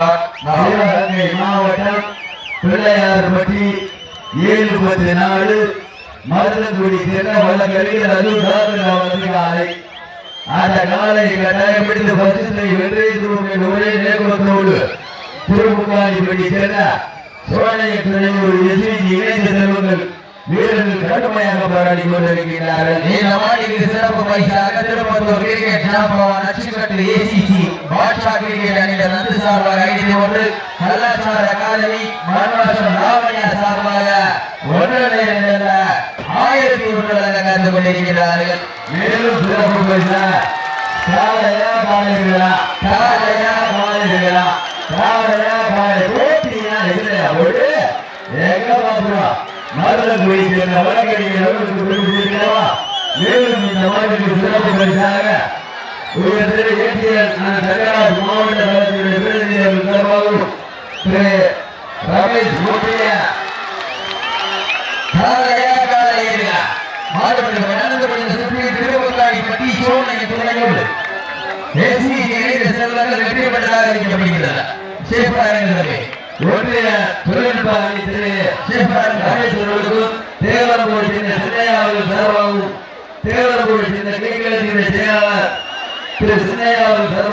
சிவகங்கை மாவட்டம் பிள்ளையார்பட்டி ஏழு பத்து நாடு மருதங்குடி தென்ன வழக்கறிஞர் அது காலை. அந்த காலை கட்டாயம் பிடித்து பச்சத்தை வெற்றி திரும்பின் ஒரே நேர்வத்தோடு திருமுகாடிப்படி சென்ற சோழைய துணையோடு எஸ்விஜி இணைந்த கடுமையாக போராடி கொண்டிருக்கிறார்கள். இந்த மாநில சிறப்பு பரிசாக திருப்பத்தூர் கிரிக்கெட் சாம்பவன் அச்சுக்கட்டு ஏசிசி பாட்ஷா கிரிக்கெட் அணியினர் நந்து சார்பாக ஐந்து ஒன்று கலாச்சார அகாதமி மன்வாசம் லாவண்யா சார்பாக ஒன்றரை ஆயிரத்தி ஒன்று வழங்க கலந்து கொண்டிருக்கிறார்கள். மேலும் சிறப்பு பரிசா காலையா காலையா காலைகளா காலையா காலை போட்டியா இல்லையா ஒரு எங்க பாக்குறோம் சேர்ந்த வழக்கறிஞர்களுக்கு மேலும் இந்த மாதிரி சிறப்பு பரிசாக உயர்திரு ஏடிஎல் தகராஜ் மாவட்ட கழகத்தினுடைய பிரதிநிதிகள் சார்பாகவும் திரு. ரமேஷ் முத்தையா காலையா காலையா மாடுபடி ஒன்றிய தொழில்நுட்ப அமைச்சர் சீபாரன் ராமேஸ்வரர்களுக்கும் தேவரப்பூர் சின்ன சின்னையா அவர்கள் சார்பாகவும் தேவரப்பூர் சின்ன